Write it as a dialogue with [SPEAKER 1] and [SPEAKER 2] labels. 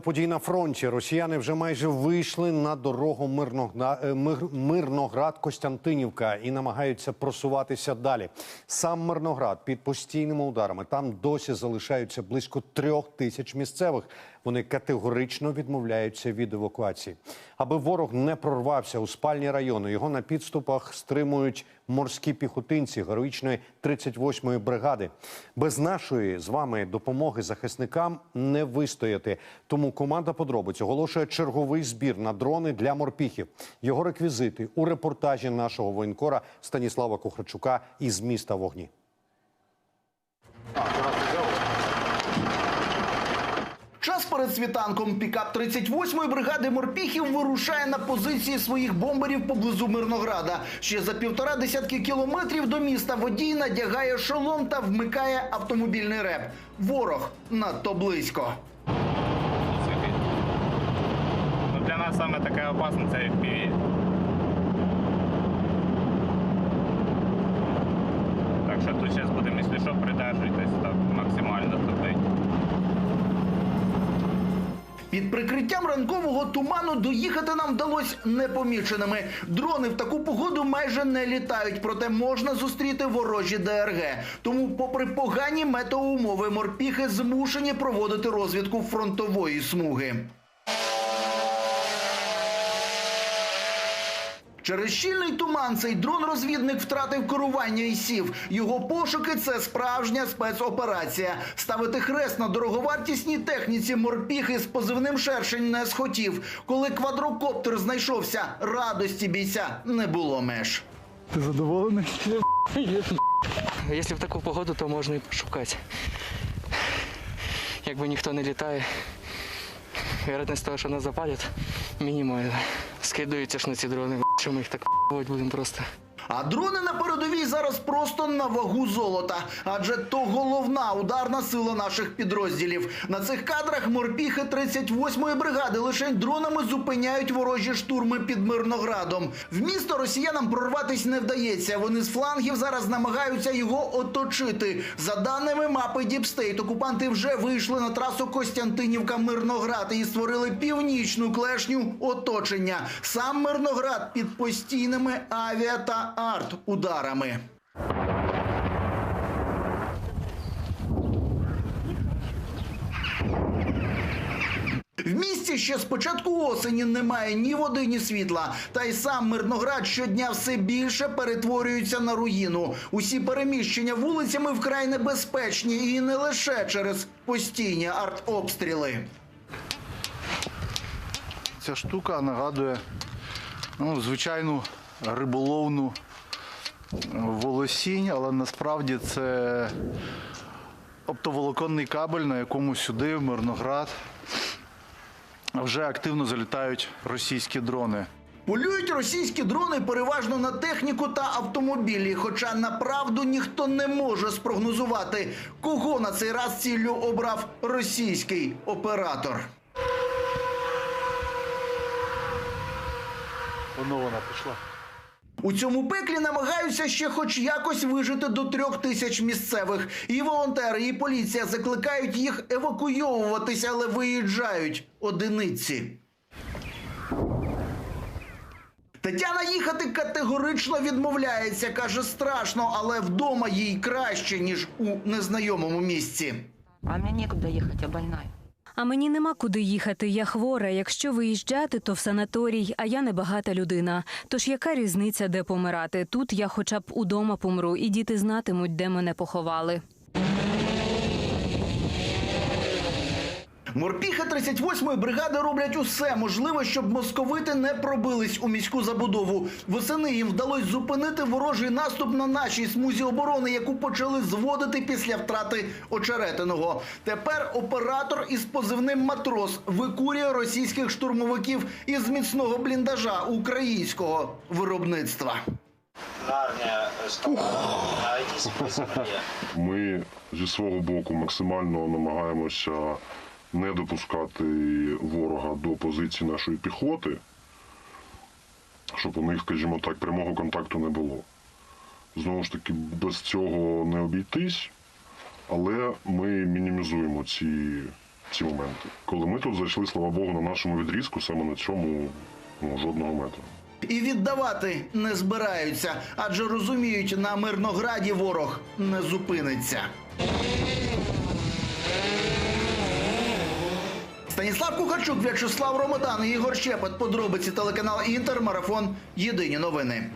[SPEAKER 1] Подій на фронті росіяни вже майже вийшли на дорогу е, Мирноград-Костянтинівка і намагаються просуватися далі. Сам Мирноград під постійними ударами. Там досі залишаються близько трьох тисяч місцевих. Вони категорично відмовляються від евакуації. Аби ворог не прорвався у спальні райони. Його на підступах стримують морські піхотинці героїчної 38-ї бригади. Без нашої з вами допомоги захисникам не вистояти. Тому команда подробиць оголошує черговий збір на дрони для морпіхів. Його реквізити у репортажі нашого воєнкора Станіслава Кухарчука із міста вогні.
[SPEAKER 2] Перед світанком пікап 38-ї бригади морпіхів вирушає на позиції своїх бомберів поблизу Мирнограда. Ще за півтора десятки кілометрів до міста водій надягає шолом та вмикає автомобільний реп. Ворог надто близько.
[SPEAKER 3] Ну, для нас саме таке опасне це FPV. Так що тут зараз будемо, якщо що, придержуйтесь так максимально тупить.
[SPEAKER 2] Під прикриттям ранкового туману доїхати нам вдалося непоміченими. Дрони в таку погоду майже не літають, проте можна зустріти ворожі ДРГ. Тому, попри погані метеоумови, морпіхи змушені проводити розвідку фронтової смуги. Через щільний туман цей дрон-розвідник втратив керування і сів. Його пошуки це справжня спецоперація. Ставити хрест на дороговартісній техніці морпіхи з позивним шершень не схотів. Коли квадрокоптер знайшовся, радості бійця не було меж.
[SPEAKER 4] Ти задоволений?
[SPEAKER 5] Якщо в таку погоду, то можна і пошукати. Якби ніхто не літає, вероятність того, що нас запалять, мінімальна. Скидуються ж на ці дрони, що ми їх так будемо просто.
[SPEAKER 2] А дрони на передовій зараз просто на вагу золота, адже то головна ударна сила наших підрозділів. На цих кадрах морпіхи 38-ї бригади лише дронами зупиняють ворожі штурми під Мирноградом. В місто росіянам прорватись не вдається. Вони з флангів зараз намагаються його оточити. За даними мапи Діпстейт, окупанти вже вийшли на трасу Костянтинівка-Мирноград і створили північну клешню оточення. Сам Мирноград під постійними авіа та арт-ударами. В місті ще з початку осені немає ні води, ні світла. Та й сам Мирноград щодня все більше перетворюється на руїну. Усі переміщення вулицями вкрай небезпечні і не лише через постійні артобстріли.
[SPEAKER 4] Ця штука нагадує ну, звичайну риболовну волосінь, але насправді це оптоволоконний кабель, на якому сюди, в Мирноград, вже активно залітають російські дрони.
[SPEAKER 2] Полюють російські дрони переважно на техніку та автомобілі. Хоча направду ніхто не може спрогнозувати, кого на цей раз ціллю обрав російський оператор.
[SPEAKER 4] Воно вона пішла.
[SPEAKER 2] У цьому пеклі намагаються ще хоч якось вижити до трьох тисяч місцевих. І волонтери, і поліція закликають їх евакуйовуватися, але виїжджають одиниці. Тетяна їхати категорично відмовляється. каже, страшно, але вдома їй краще, ніж у незнайомому місці.
[SPEAKER 6] А мне некуда ехать, я больная.
[SPEAKER 7] А мені нема куди їхати. Я хвора. Якщо виїжджати, то в санаторій, а я небагата людина. Тож яка різниця, де помирати? Тут я хоча б удома помру, і діти знатимуть, де мене поховали.
[SPEAKER 2] Морпіхи 38-ї бригади роблять усе можливе, щоб московити не пробились у міську забудову. Восени їм вдалося зупинити ворожий наступ на нашій смузі оборони, яку почали зводити після втрати очеретиного. Тепер оператор із позивним матрос викурює російських штурмовиків із міцного бліндажа українського виробництва.
[SPEAKER 8] Ми зі свого боку максимально намагаємося не допускати ворога до позиції нашої піхоти, щоб у них, скажімо так, прямого контакту не було. Знову ж таки, без цього не обійтись, але ми мінімізуємо ці ці моменти. Коли ми тут зайшли, слава Богу, на нашому відрізку, саме на цьому ну, жодного метра.
[SPEAKER 2] І віддавати не збираються, адже розуміють, на Мирнограді ворог не зупиниться. Станіслав Кухарчук, В'ячеслав Ромадан, Ігор Щепет. Подробиці телеканал Інтер. Марафон. Єдині новини.